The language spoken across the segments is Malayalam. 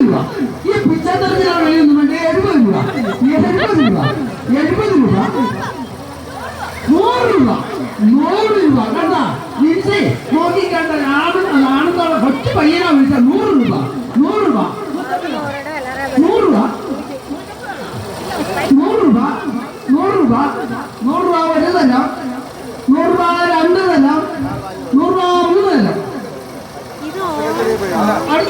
രൂപ ഈ പിച്ചാത്തരത്തിലാണ് വിലയൊന്നും വേണ്ട എഴുപത് രൂപ എഴുപത് രൂപ എഴുപത് രൂപ നൂറ് രൂപ നൂറ് രൂപ കണ്ട വിളിച്ചേ നോക്കി കണ്ട ആണ് ആണെന്നുള്ള ഒറ്റ പയ്യനാ വിളിച്ച നൂറ് രൂപ നൂറ് രൂപ നൂറ് രൂപ നൂറ് രൂപ നൂറ് രൂപ നൂറ് രൂപ ഒരു തരാം നൂറ് രൂപ രണ്ട് തരാം നൂറ് രൂപ മൂന്ന് തരാം അടുത്ത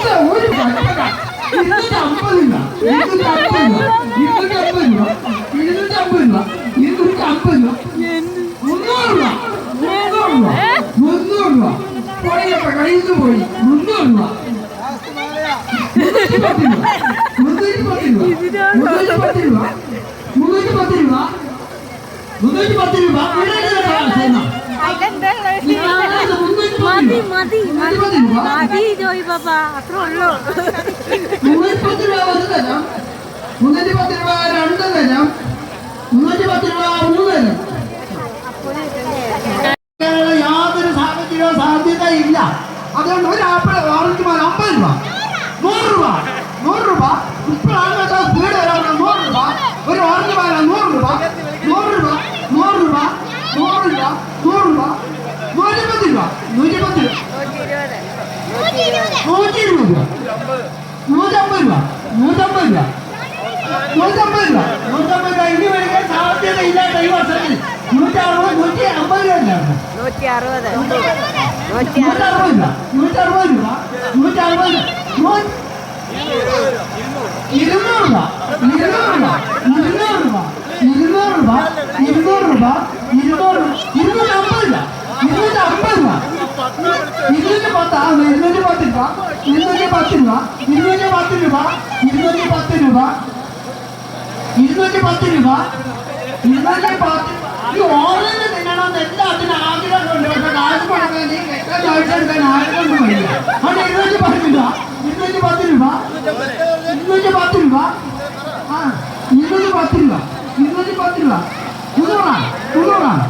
പോയി മുന്നൂറ് രൂപ. മുന്നൂറ്റി പത്ത് രൂപ. മുന്നൂറ്റി പത്ത് രൂപ മുന്നൂറ്റി പത്ത് രൂപ മുന്നൂറ്റി പത്ത് രൂപ മുന്നൂറ്റി പത്ത് രൂപ ഇവിടെ ചെയ്യുന്ന മതി ഇല്ല ജോയി ബാബ അത്ര ഉള്ളൂ. മുന്നൂറ്റി പത്ത് രൂപ ഒരു തരാം രൂപ രണ്ട് തരാം മുന്നൂറ്റി പത്ത് രൂപ മൂന്ന് തരാം കേരള യാതൊരു സാമ്പത്തിക സാധ്യതയില്ല. അതുകൊണ്ട് ഒരു ആപ്പിൾ ഓറഞ്ച് മാല അമ്പത് രൂപ. നൂറ് രൂപ. നൂറ് രൂപ. ഇപ്പോഴാണ് കേട്ടോ വരാൻ നൂറ് രൂപ. ഒരു ഓറഞ്ച് മാല നൂറ് രൂപ. നൂറ് രൂപ. നൂറ് രൂപ. നൂറ് രൂപ. നൂറ് രൂപ. നൂറ്റിപ്പത്ത് രൂപ നൂറ്റിപ്പത്ത് രൂപ നൂറ്റി ഇരുപത് രൂപ നൂറ്റമ്പത്. രൂപ. നൂറ്റമ്പത് രൂപ. നൂറ്റമ്പത് രൂപ. നൂറ്റമ്പത് രൂപ. ഇനി മേടിക്കാൻ സാധ്യത ഇല്ലാത്ത ഈ വർഷത്തിൽ നൂറ്റി അറുപത് നൂറ്റി അമ്പത് രൂപ നൂറ്റി അറുപത് നൂറ്റി അറുപത് രൂപ. നൂറ്റി അറുപത് രൂപ. നൂറ്റി രൂപ. ഇരുന്നൂറ് രൂപ. ഇരുന്നൂറ് രൂപ. ഇരുന്നൂറ് രൂപ. ഇരുന്നൂറ് രൂപ. ഇരുന്നൂറ് രൂപ. ഇരുന്നൂറ് ഇരുന്നൂറ്റമ്പത് രൂപ. ഇരുന്നൂറ്റമ്പത് രൂപ. ഇരുന്നൂറ്റി പത്ത്. ആ ഇരുന്നൂറ്റി പത്ത് രൂപ. ഇരുന്നൂറ്റി പത്ത് രൂപ ഇരുന്നൂറ്റി പത്ത് രൂപ ഇരുന്നൂറ്റി പത്ത് രൂപ ഇരുന്നൂറ്റി പത്ത് രൂപ ഇരുന്നൂറ്റി പത്ത് ഈ ഓറഞ്ച് തിന്നണമെന്ന് എല്ലാത്തിനും ആഗ്രഹമുണ്ട് പക്ഷെ കാശ് കൊടുക്കാൻ നീ കെട്ടാൻ ചോദിച്ചെടുക്കാൻ ആഗ്രഹമൊന്നും വരില്ല അവിടെ ഇരുന്നൂറ്റി പത്ത് രൂപ ഇരുന്നൂറ്റി പത്ത് രൂപ ഇരുന്നൂറ്റി പത്ത് രൂപ ആ ഇരുന്നൂറ്റി പത്ത് രൂപ ഇരുന്നൂറ്റി പത്ത് രൂപ മുന്നൂറാണ് മുന്നൂറാണ്